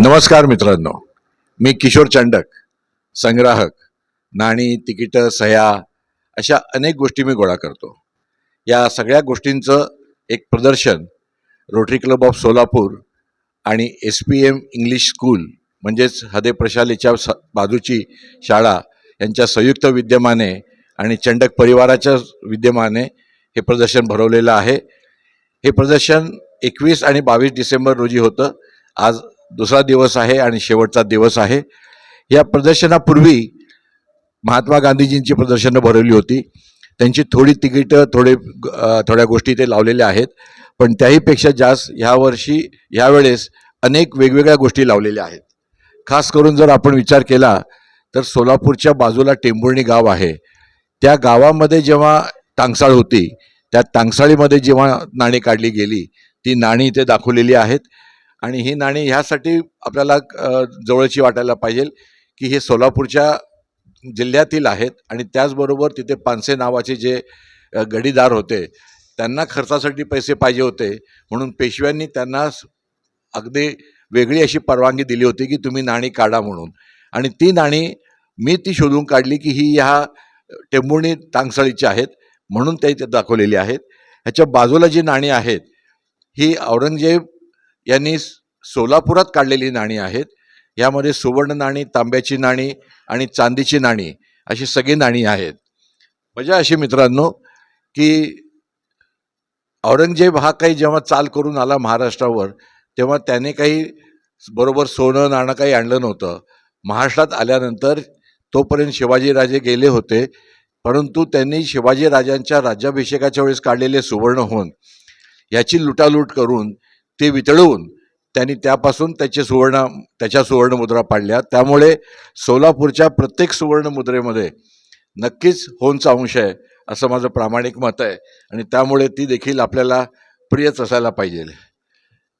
नमस्कार मित्रांनो. मी किशोर चांडक संग्राहक नाणी तिकीटं सह्या अशा अनेक गोष्टी मी गोळा करतो. या सगळ्या गोष्टींचं एक प्रदर्शन रोटरी क्लब ऑफ सोलापूर आणि S P M English school म्हणजेच हदे प्रशालेच्या बाजूची शाळा यांच्या संयुक्त विद्यमाने आणि चंडक परिवाराच्या विद्यमाने हे प्रदर्शन भरवलेलं आहे. हे प्रदर्शन एकवीस आणि बावीस डिसेंबर रोजी होतं. आज दुसरा दिवस आहे आणि शेवटचा दिवस आहे. या प्रदर्शनापूर्वी महात्मा गांधीजींची प्रदर्शनं भरवली होती. त्यांची थोडी तिकीटं थोडे थोड्या गोष्टी ते लावलेल्या आहेत. पण त्याहीपेक्षा जास्त ह्यावर्षी ह्यावेळेस अनेक वेगवेगळ्या गोष्टी लावलेल्या आहेत. खास करून जर आपण विचार केला तर सोलापूरच्या बाजूला टेंभुर्णी गाव आहे. त्या गावामध्ये जेव्हा टांगसाळ होती त्या टांगसाळीमध्ये जेव्हा नाणी काढली गेली ती नाणी इथे दाखवलेली आहेत. आणि ही नाणी ह्यासाठी आपल्याला जवळची वाटायला पाहिजे की हे सोलापूरच्या जिल्ह्यातील आहेत आणि त्याचबरोबर तिथे पानसे नावाचे जे गडीदार होते त्यांना खर्चासाठी पैसे पाहिजे होते. म्हणून पेशव्यांनी त्यांना अगदी वेगळी अशी परवानगी दिली होती की तुम्ही नाणी काढा म्हणून. आणि ती नाणी मी ती शोधून काढली की ही ह्या टेंभुर्णी तांगसळीची आहेत म्हणून ते दाखवलेली आहेत. ह्याच्या बाजूला जी नाणी आहेत ही औरंगजेब यांनी सोलापुरात काढलेली नाणी आहेत. यामध्ये सुवर्ण नाणी तांब्याची नाणी आणि चांदीची नाणी अशी सगळी नाणी आहेत. मजा अशी मित्रांनो की औरंगजेब हा काही जेव्हा चाल करून आला महाराष्ट्रावर तेव्हा त्याने काही बरोबर सोनं नाणं काही आणलं नव्हतं. महाराष्ट्रात आल्यानंतर तोपर्यंत शिवाजीराजे गेले होते. परंतु त्यांनी शिवाजीराजांच्या राज्याभिषेकाच्या वेळेस काढलेले सुवर्ण होऊन याची लुटालूट करून ते वितळवून त्यांनी त्यापासून त्याचे सुवर्ण त्याच्या सुवर्णमुद्रा पाडल्या. त्यामुळे सोलापूरच्या प्रत्येक सुवर्णमुद्रेमध्ये नक्कीच होनचा अंश आहे असं माझं प्रामाणिक मत आहे. आणि त्यामुळे ती देखील आपल्याला प्रियच असायला पाहिजे.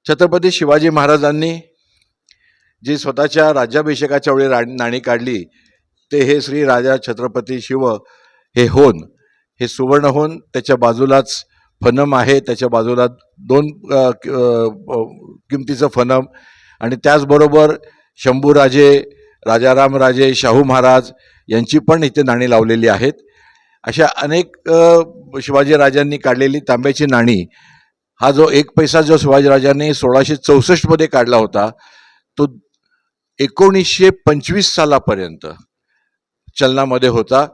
छत्रपती शिवाजी महाराजांनी जी स्वतःच्या राज्याभिषेकाच्या वेळी रा नाणी काढली ते हे श्री राजा छत्रपती शिव हे होन हे सुवर्ण होन त्याच्या बाजूलाच फनम आहे त्याच्या बाजूला दोन किमतीचं फनम आणि त्याचबरोबर शंभूराजे राजाराम राजे शाहू महाराज यांची पण इथे नाणी लावलेली आहेत. अशा अनेक शिवाजीराजांनी काढलेली तांब्याची नाणी. हा जो एक पैसा जो शिवाजीराजांनी सोळाशे चौसष्टमध्ये काढला होता तो एकोणीसशे पंचवीस सालापर्यंत चलनामध्ये होता.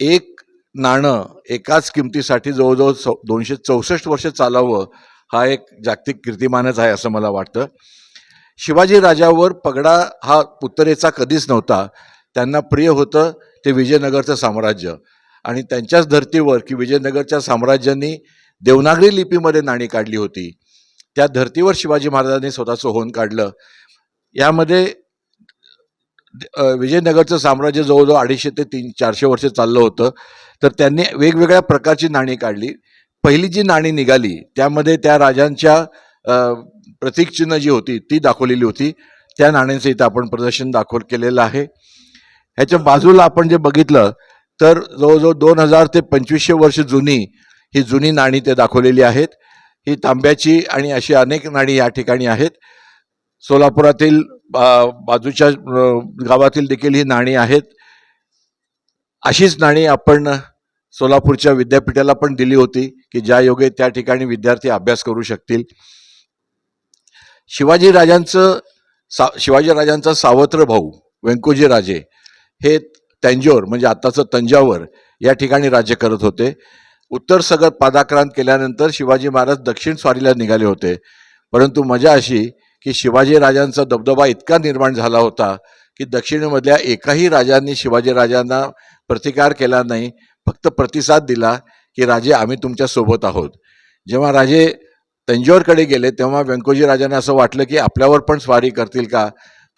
एक नाणं एकाच किमतीसाठी जवळजवळ चौ दोनशे चौसष्ट वर्ष चालावं हा एक जागतिक कीर्तिमानच आहे असं मला वाटतं. शिवाजी राजावर पगडा हा उत्तरेचा कधीच नव्हता. त्यांना प्रिय होतं ते विजयनगरचं साम्राज्य. आणि त्यांच्याच धर्तीवर की विजयनगरच्या साम्राज्यांनी देवनागरी लिपीमध्ये नाणी काढली होती. त्या धर्तीवर शिवाजी महाराजांनी स्वतःचं होऊन काढलं. यामध्ये विजयनगरचं साम्राज्य जवळजवळ अडीचशे ते तीन चारशे वर्ष चाललं होतं. तर त्यांनी वेगवेगळ्या प्रकारची नाणी काढली. पहिली जी नाणी निघाली त्यामध्ये त्या राजांच्या प्रतीकचिन्ह जी होती ती दाखवलेली होती. त्या नाण्यांचं इथं आपण प्रदर्शन दाखव केलेलं आहे. ह्याच्या बाजूला आपण जे बघितलं तर जवळजवळ दोन हजार ते पंचवीसशे वर्ष जुनी ही जुनी नाणी ते दाखवलेली आहेत. ही तांब्याची आणि अशी अनेक नाणी या ठिकाणी आहेत. सोलापुरातील बाजूच्या गावातील देखील ही नाणी आहेत. अशीच नाणी आपण सोलापूरच्या विद्यापीठाला पण दिली होती की ज्या योगे त्या ठिकाणी विद्यार्थी अभ्यास करू शकतील. शिवाजी राजांचं सा शिवाजी राजांचा सावत्र भाऊ व्यंकोजी राजे हे तंजोर म्हणजे आत्ताचं तंजावर या ठिकाणी राज्य करत होते. उत्तर सगत पादाक्रांत केल्यानंतर शिवाजी महाराज दक्षिण स्वारीला निघाले होते. परंतु मजा अशी की शिवाजी राजांचा दबदबा इतका निर्माण झाला होता की दक्षिणेमधल्या एकाही राजांनी शिवाजी राजांना प्रतिकार केला नाही फक्त प्रतिसाद दिला की राजे आम्ही तुमच्यासोबत आहोत. जेव्हा राजे तंजोरकडे गेले तेव्हा व्यंकोजी राजांना असं वाटलं की आपल्यावर पण स्वारी करतील का?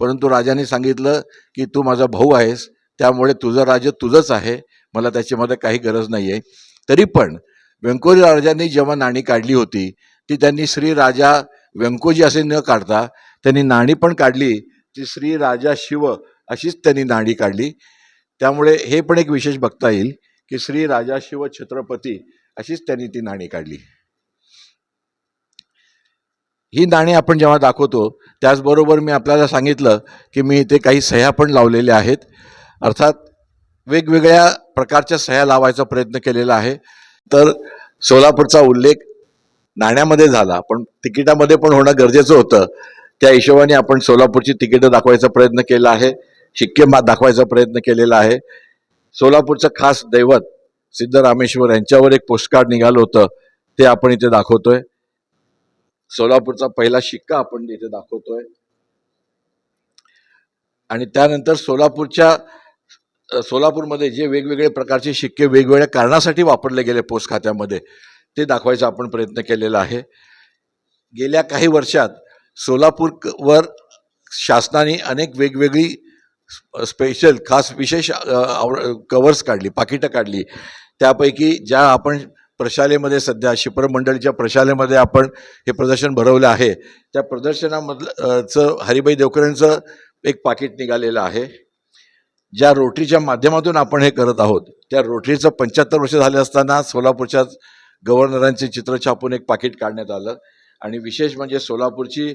परंतु राजांनी सांगितलं की तू माझा भाऊ आहेस त्यामुळे तुझं राज्य तुझंच आहे मला त्याच्यामध्ये काही गरज नाही आहे तरी पण व्यंकोजी राजांनी जेव्हा नाणी काढली होती ती त्यांनी श्री राजा व्यंकोजी असे न काढता त्यांनी नाणी पण काढली. ती श्री राजा शिव अशीच त्यांनी नाणी काढली. त्यामुळे हे पण एक विशेष बघता येईल की श्री राजा शिव छत्रपती अशीच त्यांनी ती नाणी काढली. ही नाणी आपण जेव्हा दाखवतो त्याचबरोबर मी आपल्याला सांगितलं की मी इथे काही सह्या पण लावलेल्या आहेत. अर्थात वेगवेगळ्या प्रकारच्या सह्या लावायचा प्रयत्न केलेला आहे. तर सोलापूरचा उल्लेख नाण्यामध्ये झाला पण तिकिटामध्ये पण होणं गरजेचं होतं. त्या हिशोबाने आपण सोलापूरची तिकीटं दाखवायचा प्रयत्न केला आहे शिक्के मा दाखवायचा प्रयत्न केलेला आहे. सोलापूरचं खास दैवत सिद्धरामेश्वर यांच्यावर एक पोस्टकार्ड निघालं होतं ते आपण इथे दाखवतोय. सोलापूरचा पहिला शिक्का आपण इथे दाखवतोय. आणि त्यानंतर सोलापूरच्या सोलापूरमध्ये जे वेगवेगळे प्रकारचे शिक्के वेगवेगळ्या कारणासाठी वापरले गेले पोस्ट खात्यामध्ये. ते दाखवायचा आपण प्रयत्न केलेला आहे. गेल्या काही वर्षात सोलापूर शासनाने अनेक वेगवेगळी स्पेशल खास विशेष कवर्स काढली पाकिटं काढली. त्यापैकी ज्या आपण प्रशालेमध्ये सध्या शिपर मंडळीच्या प्रशालेमध्ये आपण हे प्रदर्शन भरवलं आहे त्या प्रदर्शनामधलं चं हरिभाई देवकरांचं एक पाकिट निघालेलं आहे. ज्या रोटरीच्या माध्यमातून आपण हे करत आहोत त्या रोटरीचं पंच्याहत्तर वर्ष झाले असताना सोलापूरच्या गव्हर्नरांचे चित्र छापून एक पाकिट काढण्यात आलं. आणि विशेष म्हणजे सोलापूरची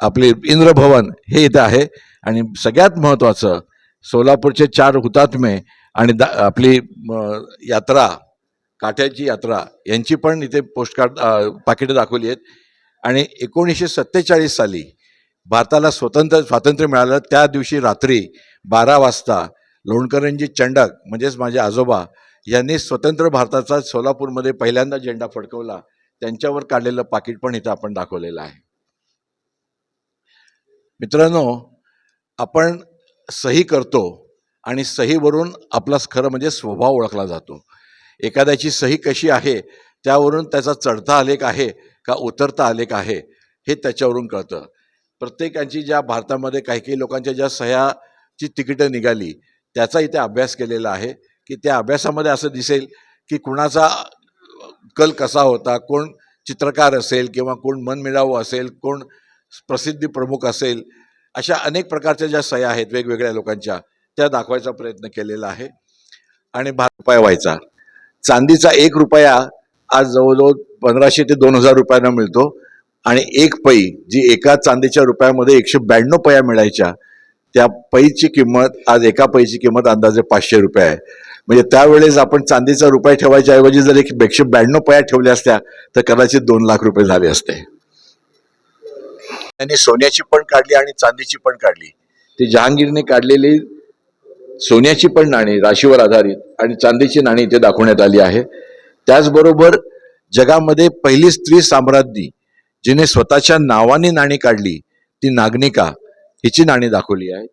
आपले आपली इंद्रभवन हे इथं आहे. आणि सगळ्यात महत्त्वाचं सोलापूरचे चार हुतात्मे आणि दा आपली यात्रा काठ्याची यात्रा यांची पण इथे पोस्टकार्ड पाकिटं दाखवली आहेत. आणि एकोणीसशे सत्तेचाळीस साली भारताला स्वतंत्र स्वातंत्र्य मिळालं. त्या दिवशी रात्री बारा वाजता लोणकरंजी चंडक म्हणजेच माझे आजोबा यांनी स्वतंत्र भारताचा सोलापूरमध्ये पहिल्यांदा झेंडा फडकवला. त्यांच्यावर काढलेलं पाकिट पण इथं आपण दाखवलेलं आहे. मित्रांनो आपण सही करतो आणि सहीवरून आपला खरं म्हणजे स्वभाव ओळखला जातो. एखाद्याची सही कशी आहे त्यावरून त्याचा चढता आलेख आहे का उतरता आलेख आहे हे त्याच्यावरून कळतं. प्रत्येकांची ज्या भारतामध्ये काही काही लोकांच्या ज्या सह्याची तिकीटं निघाली त्याचा इथे अभ्यास केलेला आहे. की त्या अभ्यासामध्ये असं दिसेल की कुणाचा कल कसा होता कोण चित्रकार असेल किंवा कोण मनमिळावू असेल कोण प्रसिद्धी प्रमुख असेल अशा अनेक प्रकारच्या ज्या सह्या आहेत वेगवेगळ्या लोकांच्या त्या दाखवायचा प्रयत्न केलेला आहे. आणि भा रुपये व्हायचा. चांदीचा एक रुपया आज जवळजवळ पंधराशे ते दोन हजार रुपयांना मिळतो. आणि एक पै जी एका चांदीच्या रुपयामध्ये एकशे ब्याण्णव पया मिळायच्या त्या पैची किंमत आज एका पैची किंमत अंदाजे पाचशे रुपये आहे. म्हणजे त्यावेळेस आपण चांदीचा रुपया ठेवायच्या ऐवजी जर एक एकशे ब्याण्णव पया ठेवल्या असत्या तर कदाचित दोन लाख रुपये झाले असते. त्यांनी सोन्याची पण काढली आणि चांदीची पण काढली. ती जहांगीरने काढलेली सोन्याची पण नाणी राशीवर आधारित आणि चांदीची नाणी इथे दाखवण्यात आली आहे. त्याचबरोबर जगामध्ये पहिली स्त्री साम्राज्ञी जिने स्वतःच्या नावाने नाणी काढली ती नागनिका हिची नाणी दाखवली आहे.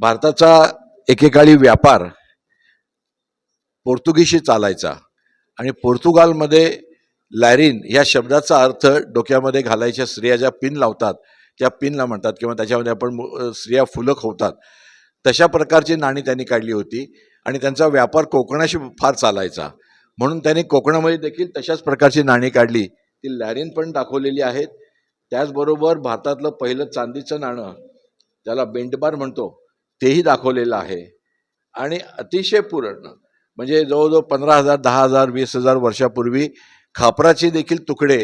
भारताचा एकेकाळी व्यापार पोर्तुगीशी चालायचा. आणि पोर्तुगालमध्ये लॅरिन या शब्दाचा अर्थ डोक्यामध्ये घालायच्या स्त्रिया ज्या पिन लावतात त्या पिनला म्हणतात किंवा त्याच्यामध्ये आपण स्त्रिया फुलं होतात. तशा प्रकारची नाणी त्यांनी काढली होती आणि त्यांचा व्यापार कोकणाशी फार चालायचा. म्हणून त्यांनी कोकणामध्ये देखील तशाच प्रकारची नाणी काढली. ती लॅरिन पण दाखवलेली आहेत. त्याचबरोबर भारतातलं पहिलं चांदीचं नाणं ज्याला बेंडबार म्हणतो तेही दाखवलेलं आहे. आणि अतिशय पूर्ण. म्हणजे जवळजवळ पंधरा हजार दहा हजार वीस हजार वर्षापूर्वी खापराचे देखील तुकडे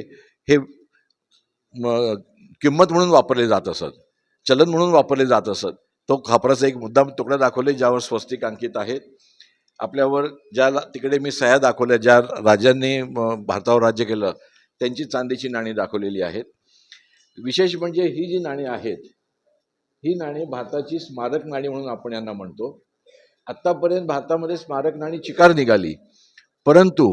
हे किंमत म्हणून वापरले जात असत चलन म्हणून वापरले जात असत. तो खापराचा एक मुद्दाम तुकडा दाखवले ज्यावर स्वस्तिक अंकित आहेत. आपल्यावर ज्या तिकडे मी सह्या दाखवल्या ज्या राजांनी म, भारतावर राज्य केलं त्यांची चांदीची नाणी दाखवलेली आहेत. विशेष म्हणजे ही जी नाणी आहेत ही नाणी भारताची स्मारक नाणी म्हणून आपण यांना म्हणतो. आत्तापर्यंत भारतामध्ये स्मारक नाणी चिकार निघाली. परंतु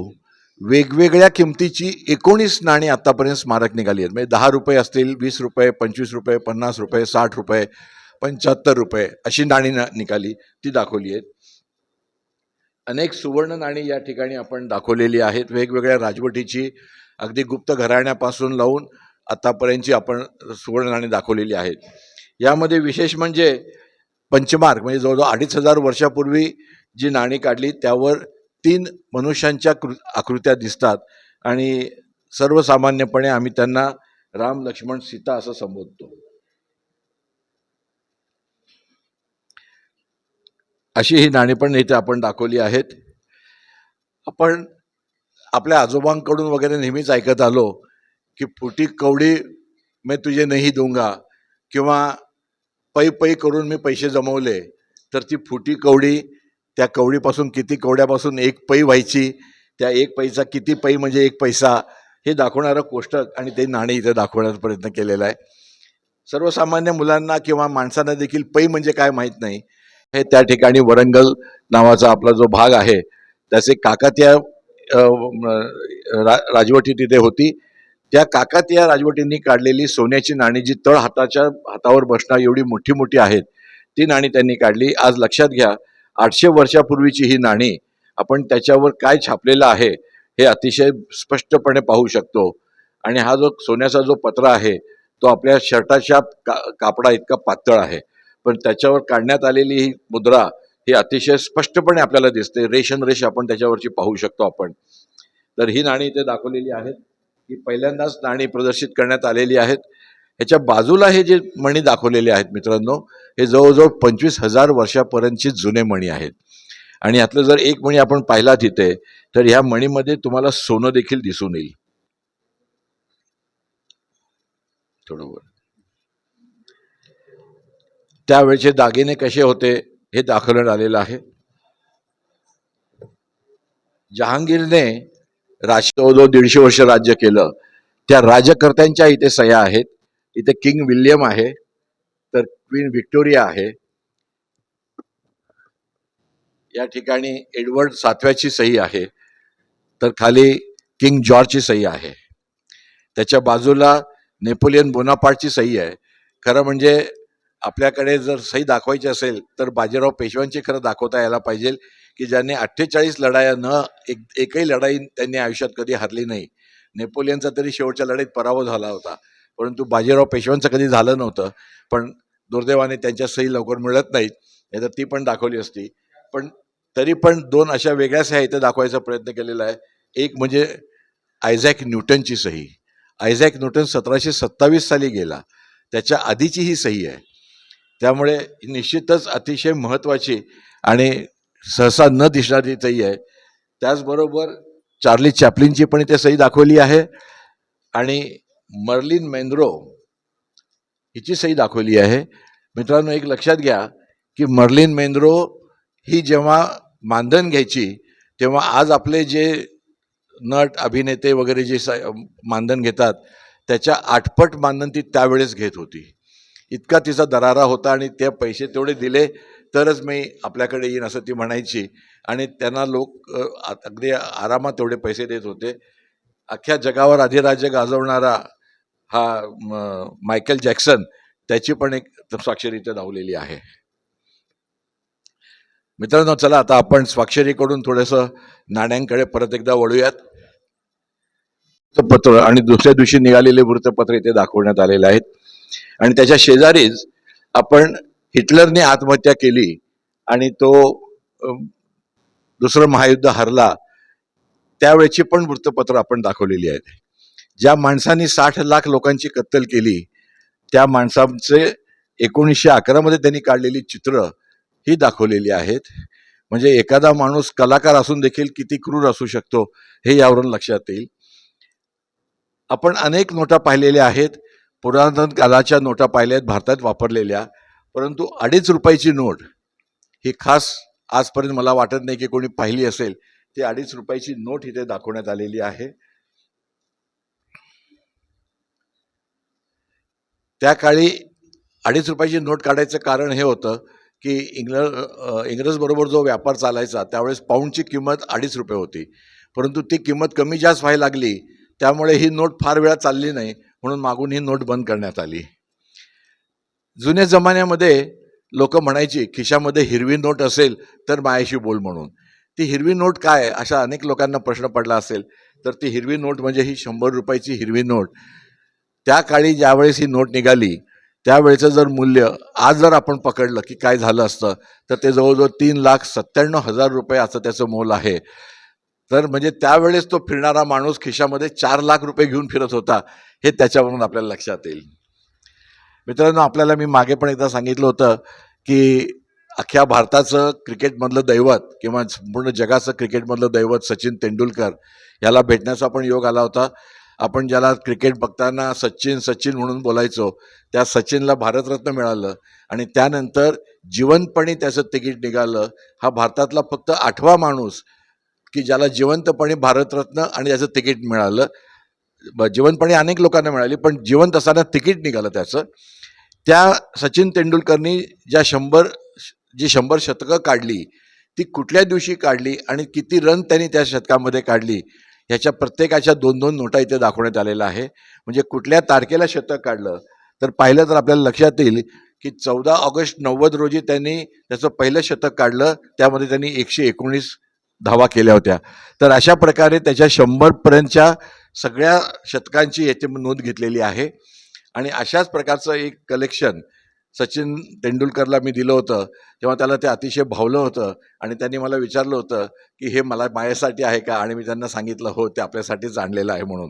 वेगवेगळ्या किमतीची एकोणीस नाणी आत्तापर्यंत स्मारक निघाली आहेत. म्हणजे दहा रुपये असतील वीस रुपये पंचवीस रुपये पन्नास रुपये साठ रुपये पंच्याहत्तर रुपये अशी नाणी ना निघाली ती दाखवली आहेत. अनेक सुवर्ण नाणी या ठिकाणी आपण दाखवलेली आहेत. वेगवेगळ्या राजवटीची अगदी गुप्त घराण्यापासून लावून आतापर्यंतची आपण सुवर्ण नाणी दाखवलेली आहेत. यामध्ये विशेष म्हणजे पंचमार्ग म्हणजे जवळजवळ अडीच हजार वर्षापूर्वी जी नाणी काढली त्यावर तीन मनुष्यांच्या कृ आकृत्या दिसतात. आणि सर्वसामान्यपणे आम्ही त्यांना राम लक्ष्मण सीता असं संबोधतो. अशी ही नाणी पण इथे आपण दाखवली आहेत. आपण आपल्या आजोबांकडून वगैरे नेहमीच ऐकत आलो की फुटी कवडी मी तुझे नाही दूंगा किंवा पै पै करून मी पैसे जमवले तर ती फुटी कवडी त्या कवडीपासून किती कवड्यापासून एक पै व्हायची त्या एक पैसा किती पै म्हणजे एक पैसा हे दाखवणारं कोष्टक आणि ते नाणे इथं दाखवण्याचा प्रयत्न केलेला आहे. सर्वसामान्य मुलांना किंवा माणसांना देखील पै म्हणजे काय माहीत नाही. हे त्या ठिकाणी वरंगल नावाचा आपला जो भाग आहे त्याचे काकात्या रा- राजवटी तिथे होती. त्या काकातिया राजवटींनी काढलेली सोन्याची नाणी जी तळ हाताच्या हातावर बसणार एवढी मोठी मोठी आहेत ती नाणी त्यांनी काढली. आज लक्षात घ्या आठशे वर्षापूर्वीची ही नाणी आपण त्याच्यावर काय छापलेलं आहे हे अतिशय स्पष्टपणे पाहू शकतो. आणि हा जो सोन्याचा जो पत्रा आहे तो आपल्या शर्टाच्या का कापडा इतका पातळ आहे. पण त्याच्यावर काढण्यात आलेली ही मुद्रा ही अतिशय स्पष्टपणे आपल्याला दिसते. रेशन रेष आपण त्याच्यावरची पाहू शकतो आपण. तर ही नाणी इथे दाखवलेली आहेत. ही पहिल्यांदाच नाणी प्रदर्शित करण्यात आलेली आहेत. ह्याच्या बाजूला हे जे मणी दाखवलेले आहेत मित्रांनो हे जवळजवळ पंचवीस हजार वर्षापर्यंतची जुने मणी आहेत. आणि यातलं जर एक मणी आपण पाहिला तिथे तर ह्या मणीमध्ये तुम्हाला सोनं देखील दिसून येईल. थोडं वर. त्यावेळचे दागिने कसे होते हे दाखवण्यात आलेलं आहे. जहांगीरने राज जवळजवळ दीडशे वर्ष राज्य केलं त्या राजकर्त्यांच्या इथे सह्या आहेत. इथे किंग विल्यम आहे तर क्वीन व्हिक्टोरिया आहे. या ठिकाणी एडवर्ड सातव्याची सही आहे तर खाली किंग जॉर्जची सही आहे. त्याच्या बाजूला नेपोलियन बोनापार्टची सही आहे. खरं म्हणजे आपल्याकडे जर सही दाखवायची असेल तर बाजीराव पेशव्यांची खरं दाखवता यायला पाहिजे. की ज्यांनी अठ्ठेचाळीस लढाया न एक एकही लढाई त्यांनी आयुष्यात कधी हरली नाही. नेपोलियनचा तरी शेवटच्या लढाईत पराभव झाला होता. परंतु बाजीराव पेशव्यांचं कधी झालं नव्हतं. पण दुर्दैवाने त्यांच्या सही लवकर मिळत नाहीत. नाही तर ती पण दाखवली असती. पण तरी पण दोन अशा वेगळ्या सह्या इथे दाखवायचा प्रयत्न केलेला आहे. एक म्हणजे आयझॅक न्यूटनची सही. आयझॅक न्यूटन सतराशे सत्तावीस साली गेला. त्याच्या आधीची ही सही आहे. त्यामुळे निश्चितच अतिशय महत्त्वाची आणि सहसा न दिसणारी सही आहे. त्याचबरोबर चार्ली चॅपलिनची पण इथे सही दाखवली आहे आणि मर्लिन मेंद्रो हिची सही दाखवली आहे. मित्रांनो एक लक्षात घ्या की मर्लिन मेंद्रो ही जेव्हा मानधन घ्यायची तेव्हा आज आपले जे नट अभिनेते वगैरे जे स- मानधन घेतात त्याच्या आठपट मानधन ती त्यावेळेस घेत होती. इतका तिचा दरारा होता आणि ते पैसे तेवढे दिले तरच मी आपल्याकडे येईन असं ती म्हणायची. आणि त्यांना लोक अगदी आरामात तेवढे पैसे देत होते. अख्ख्या जगावर अधिराज्य गाजवणारा हा म, मायकेल जॅक्सन त्याची पण एक स्वाक्षरी धावलेली आहे. मित्रांनो चला आता आपण स्वाक्षरीकडून थोडंसं नाण्यांकडे परत एकदा वळूयात. वृत्तपत्र आणि दुसऱ्या दिवशी निघालेले वृत्तपत्र इथे दाखवण्यात आलेले आहेत. आणि त्याच्या शेजारीच आपण हिटलरने आत्महत्या केली आणि तो दुसरं महायुद्ध हरला त्यावेळेची पण वृत्तपत्र आपण दाखवलेली आहेत ज्या माणसांनी साठ लाख लोकांची कत्तल केली त्या माणसांचे एकोणीसशे अकरामध्ये त्यांनी काढलेली चित्र ही दाखवलेली आहेत. म्हणजे एखादा माणूस कलाकार असून देखील किती क्रूर असू शकतो हे यावरून लक्षात येईल. आपण अनेक नोटा पाहिलेल्या आहेत. पुरातन कालाच्या नोटा पाहिल्या आहेत भारतात वापरलेल्या. परंतु अडीच रुपयाची नोट ही खास आजपर्यंत मला वाटत नाही की कोणी पाहिली असेल. ती अडीच रुपयाची नोट इथे दाखवण्यात आलेली आहे. त्या काळी अडीच रुपयाची नोट काढायचं कारण हे होतं की इंग्लंड इंग्रजबरोबर जो व्यापार चालायचा त्यावेळेस पाऊंडची किंमत अडीच रुपये होती. परंतु ती किंमत कमी जास्त व्हायला लागली त्यामुळे ही नोट फार वेळा चालली नाही म्हणून मागून ही नोट बंद करण्यात आली. जुन्या जमान्यामध्ये लोक म्हणायची खिशामध्ये हिरवी नोट असेल तर मायाशी बोल म्हणून. ती हिरवी नोट काय? अशा अनेक लोकांना प्रश्न पडला असेल तर ती हिरवी नोट म्हणजे ही शंभर रुपयाची हिरवी नोट. त्या काळी ज्यावेळेस ही नोट निघाली त्यावेळेचं जर मूल्य आज जर आपण पकडलं की काय झालं असतं तर ते जवळजवळ तीन लाख सत्त्याण्णव हजार रुपये असं त्याचं मोल आहे. तर म्हणजे त्यावेळेस तो फिरणारा माणूस खिशामध्ये चार लाख रुपये घेऊन फिरत होता हे त्याच्यावरून आपल्याला लक्षात येईल. मित्रांनो आपल्याला मी मागे पण एकदा सांगितलं होतं की अख्ख्या भारताचं क्रिकेटमधलं दैवत किंवा संपूर्ण जगाचं क्रिकेटमधलं दैवत सचिन तेंडुलकर याला भेटण्याचा पण योग आला होता. आपण ज्याला क्रिकेट बघताना सचिन सचिन म्हणून बोलायचो त्या सचिनला भारतरत्न मिळालं आणि त्यानंतर जिवंतपणे त्याचं तिकीट निघालं. हा भारतातला फक्त आठवा माणूस की ज्याला जिवंतपणे भारतरत्न आणि त्याचं तिकीट मिळालं. जिवंतपणे अनेक लोकांना मिळाली पण जिवंत असताना तिकीट निघालं त्याचं. त्या सचिन तेंडुलकरनी ज्या शंभर जी शंभर शतकं काढली ती कुठल्या दिवशी काढली आणि किती रन त्यांनी त्या शतकामध्ये काढली ह्याच्या प्रत्येकाच्या दोन दोन नोटा इथे दाखवण्यात आलेल्या आहे. म्हणजे कुठल्या तारखेला शतक काढलं? तर पाहिलं तर आपल्याला लक्षात येईल की चौदा ऑगस्ट नव्वद रोजी त्यांनी त्याचं पहिलं शतक काढलं त्यामध्ये त्यांनी एकशे एकोणीस धावा केल्या होत्या. तर अशा प्रकारे त्याच्या शंभरपर्यंतच्या सगळ्या शतकांची याची नोंद घेतलेली आहे. आणि अशाच प्रकारचं एक कलेक्शन सचिन तेंडुलकरला मी दिलं होतं. तेव्हा त्याला ते अतिशय भावलं होतं. आणि त्यांनी मला विचारलं होतं की हे मला माझ्यासाठी आहे का? आणि मी त्यांना सांगितलं हो ते आपल्यासाठीच आणलेलं आहे म्हणून.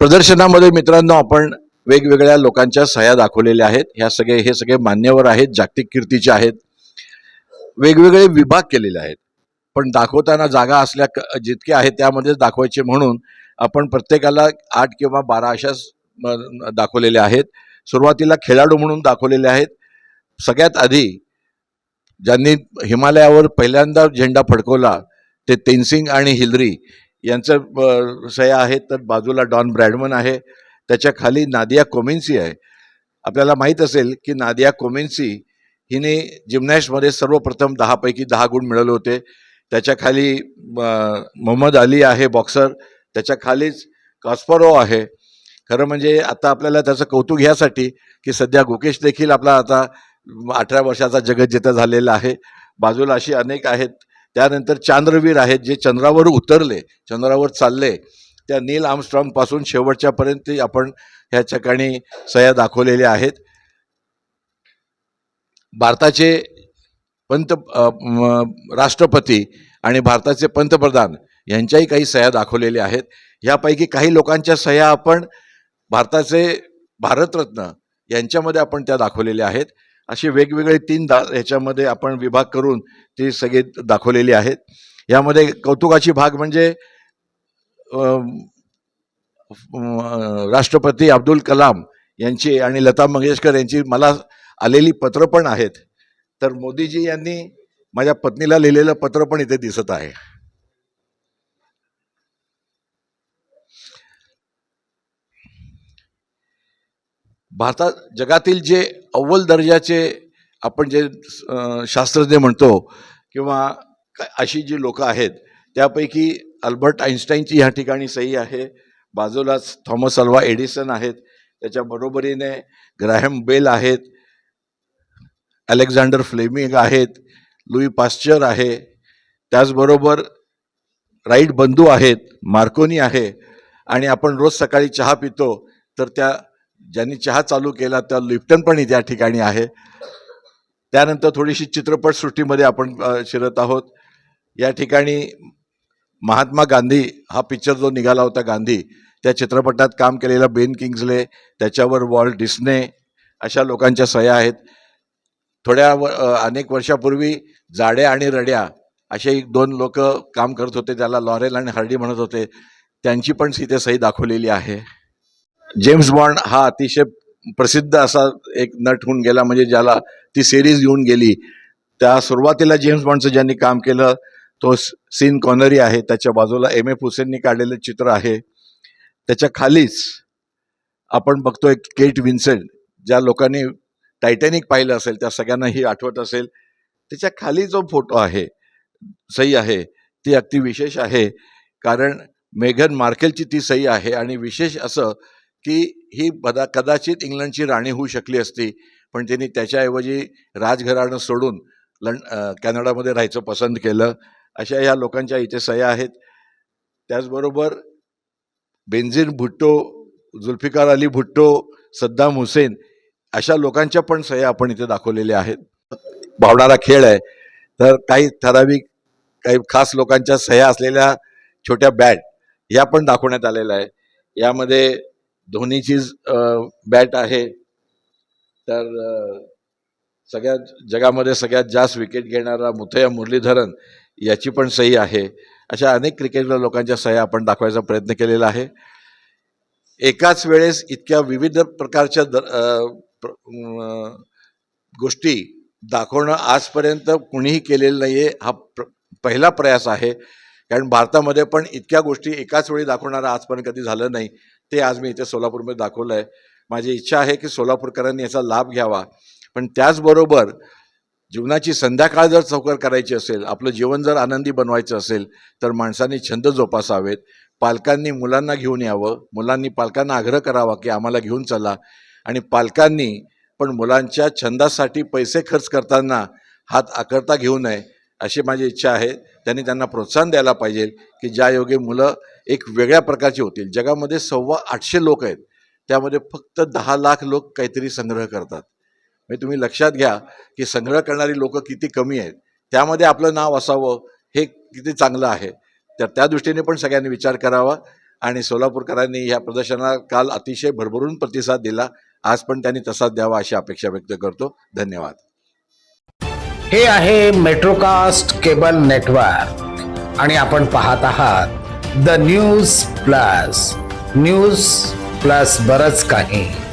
प्रदर्शनामध्ये मित्रांनो आपण वेगवेगळ्या लोकांच्या सह्या दाखवलेल्या आहेत. ह्या सगळे हे सगळे मान्यवर आहेत जागतिक कीर्तीचे आहेत. वेगवेगळे विभाग केलेले आहेत. पण दाखवताना जागा असल्या क- आहे त्यामध्येच दाखवायचे म्हणून आपण प्रत्येकाला आठ किंवा बारा अशाच दाखवलेल्या आहेत. सुरुवातीला खेळाडू म्हणून दाखवलेले आहेत. सगळ्यात आधी ज्यांनी हिमालयावर पहिल्यांदा झेंडा फडकवला ते तेनसिंग आणि हिलरी यांचं सया आहे. तर बाजूला डॉन ब्रॅडमन आहे. त्याच्याखाली नादिया कोमिन्सी आहे. आपल्याला माहीत असेल की नादिया कोमिन्सी हिने जिम्नॅस्टमध्ये सर्वप्रथम दहापैकी दहा गुण मिळवले होते. त्याच्याखाली मोहम्मद अली आहे बॉक्सर त्याच्याखालीच कॉस्परो आहे. खरं म्हणजे आता आपल्याला त्याचं कौतुक ह्यासाठी की सध्या गुकेश देखील आपला आता अठरा वर्षाचा जगज्जेता झालेला आहे. बाजूला अशी अनेक आहेत. त्यानंतर चांद्रवीर आहेत जे चंद्रावर उतरले चंद्रावर चालले. त्या नील आर्मस्ट्रॉंगपासून शेवटच्यापर्यंत आपण ह्या ठिकाणी सह्या दाखवलेल्या आहेत. भारताचे पंत राष्ट्रपती आणि भारताचे पंतप्रधान यांच्याही काही सह्या दाखवलेल्या आहेत. ह्यापैकी काही लोकांच्या सह्या आपण भारताचे भारतरत्न यांच्यामध्ये आपण त्या दाखवलेल्या आहेत. असे वेगवेगळे तीन दा ह्याच्यामध्ये आपण विभाग करून ती सगळी दाखवलेली आहेत. यामध्ये कौतुकाची भाग म्हणजे राष्ट्रपती अब्दुल कलाम यांची आणि लता मंगेशकर यांची मला आलेली पत्रं पण आहेत. तर मोदीजी यांनी माझ्या पत्नीला लिहिलेलं पत्र पण इथे दिसत आहे. भारतात जगातील जे अव्वल दर्जाचे आपण जे शास्त्रज्ञ म्हणतो किंवा अशी जी लोक आहेत त्यापैकी अल्बर्ट आईन्स्टाईनची ह्या ठिकाणी सही आहे. बाजूलाच थॉमस अल्वा एडिसन आहेत. त्याच्या बरोबरीने ग्रॅहम बेल आहेत. अलेक्झांडर फ्लेमिंग आहेत लुई पाश्चर आहे त्याचबरोबर राईट बंधू आहेत मार्कोनी आहे आणि आपण रोज सकाळी चहा पितो तर त्या ज्यांनी चहा चालू केला त्या लिप्टन पण त्या ठिकाणी आहे. त्यानंतर थोडीशी चित्रपटसृष्टीमध्ये आपण शिरत आहोत. या ठिकाणी महात्मा गांधी हा पिक्चर जो निघाला होता गांधी त्या चित्रपटात काम केलेला बेन किंग्जले त्याच्यावर वॉल्ट डिस्ने अशा लोकांच्या सह्या आहेत. थोड्या व- अनेक वर्षापूर्वी जाड्या आणि रड्या असे एक दोन लोक काम करत होते. त्याला लॉरेल आणि हर्डी म्हणत होते. त्यांची पण इथे सही दाखवलेली आहे. जेम्स बॉन्ड हा अतिशय प्रसिद्ध असा एक नट होऊन गेला म्हणजे ज्याला ती सिरीज येऊन गेली. त्या सुरुवातीला जेम्स बॉन्डचं ज्यांनी काम केलं तो सीन कॉनरी आहे. त्याच्या बाजूला एम एफ हुसेननी काढलेलं चित्र आहे. त्याच्या खालीच आपण बघतोय केट विन्सेंट ज्या लोकांनी टायटॅनिक पाहिलं असेल त्या सगळ्यांना ही आठवत असेल. त्याच्याखाली जो फोटो आहे सही आहे ती अगदी विशेष आहे. कारण मेघन मार्केलची ती सही आहे आणि विशेष असं की ही बदा कदाचित इंग्लंडची राणी होऊ शकली असती पण त्यांनी त्याच्याऐवजी राजघराणं सोडून लं कॅनडामध्ये राहायचं पसंत केलं. अशा ह्या लोकांच्या इथे सह्या आहेत. त्याचबरोबर benzene Bhutto Zulfikar Ali Bhutto Saddam Hussein अशा लोकांच्या पण सह्या आपण इथे दाखवलेल्या आहेत. भावणारा खेळ आहे. तर काही ठराविक काही खास लोकांच्या सह्या असलेल्या छोट्या बॅट या पण दाखवण्यात आलेल्या आहे यामध्ये धोनीची बॅट आहे. तर सगळ्यात जगामध्ये सगळ्यात जास्त विकेट घेणारा मुथया मुरलीधरन याची पण सही आहे. अशा अनेक क्रिकेटर लोकांच्या सह्या आपण दाखवायचा प्रयत्न केलेला आहे. एकाच वेळेस इतक्या विविध प्रकारच्या गोष्टी दाखवणं आजपर्यंत कुणीही केलेलं नाही आहे हा प्र पहिला प्रयास आहे. कारण भारतामध्ये पण इतक्या गोष्टी एकाच वेळी दाखवणारं आजपर्यंत कधी झालं नाही ते आज मी इथे सोलापूरमध्ये दाखवलं आहे माझी इच्छा आहे की सोलापूरकरांनी याचा लाभ घ्यावा. पण त्याचबरोबर जीवनाची संध्याकाळ जर चौकर करायची असेल आपलं जीवन जर आनंदी बनवायचं असेल तर माणसांनी छंद जोपासावेत. पालकांनी मुलांना घेऊन यावं. मुलांनी पालकांना आग्रह करावा की आम्हाला घेऊन चला. आणि पालकांनी पण मुलांच्या छंदासाठी पैसे खर्च करताना हात आकरता घेऊ नये अशी माझी इच्छा आहे. त्यांनी त्यांना प्रोत्साहन द्यायला पाहिजे की ज्या योगे मुलं एक वेगळ्या प्रकारची होतील. जगामध्ये सव्वा आठशे लोक आहेत. त्यामध्ये फक्त दहा लाख लोक काहीतरी संग्रह करतात. म्हणजे तुम्ही लक्षात घ्या की संग्रह करणारी लोक किती कमी आहेत. त्यामध्ये आपलं नाव असावं हे किती चांगलं आहे. तर त्या दृष्टीने पण सगळ्यांनी विचार करावा. आणि सोलापूरकरांनी ह्या प्रदर्शनाला काल अतिशय भरभरून प्रतिसाद दिला. आज पण त्यांनी तसाच द्यावा अशी अपेक्षा व्यक्त करतो. धन्यवाद. हे आहे मेट्रोकास्ट केबल नेटवर्क आणि आपण पाहत आहात the news plus news plus बरच काही.